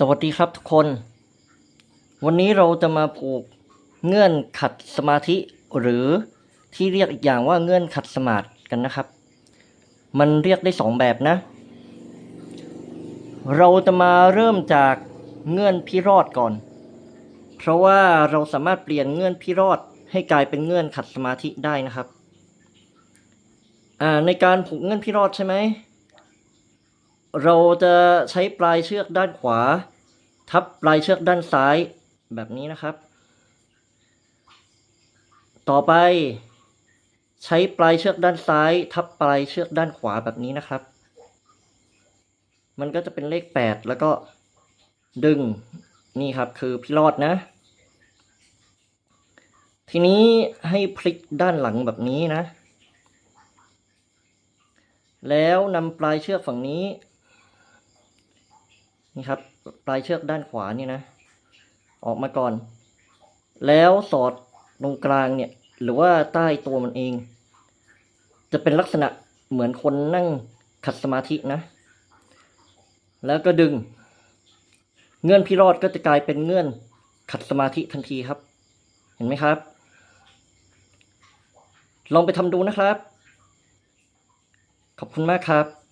สวัสดีครับทุกคน วันนี้เราจะมาผูกเงื่อนขัดสมาธิหรือที่เรียกอีกอย่างว่าเงื่อนขัดสมาธิกันนะครับ มันเรียกได้สองแบบนะ เราจะมาเริ่มจากเงื่อนพิรอดก่อน เพราะว่าเราสามารถเปลี่ยนเงื่อนพิรอดให้กลายเป็นเงื่อนขัดสมาธิได้นะครับในการผูกเงื่อนพิรอดใช่ไหม เราจะใช้ปลายเชือกด้านขวา ทับปลายเชือกด้านซ้ายแบบนี้นะครับ ต่อไป ใช้ปลายเชือกด้านซ้าย ทับปลายเชือกด้านขวาแบบนี้นะครับ มันก็จะเป็นเลขแปดแล้วก็ดึงนี่ครับคือพี่รอดนะ ทีนี้ให้พลิกด้านหลังแบบนี้นะแล้วนำปลายเชือกฝั่งนี้ นี่ครับ ปลายเชือกด้านขวานี่นะ ออกมาก่อน แล้วสอดตรงกลางเนี่ย หรือว่าใต้ตัวมันเอง จะเป็นลักษณะเหมือนคนนั่งขัดสมาธินะ แล้วก็ดึง เงื่อนพี่รอดก็จะกลายเป็นเงื่อนขัดสมาธิทันทีครับ เห็นไหมครับ ลองไปทำดูนะครับ ขอบคุณมากครับ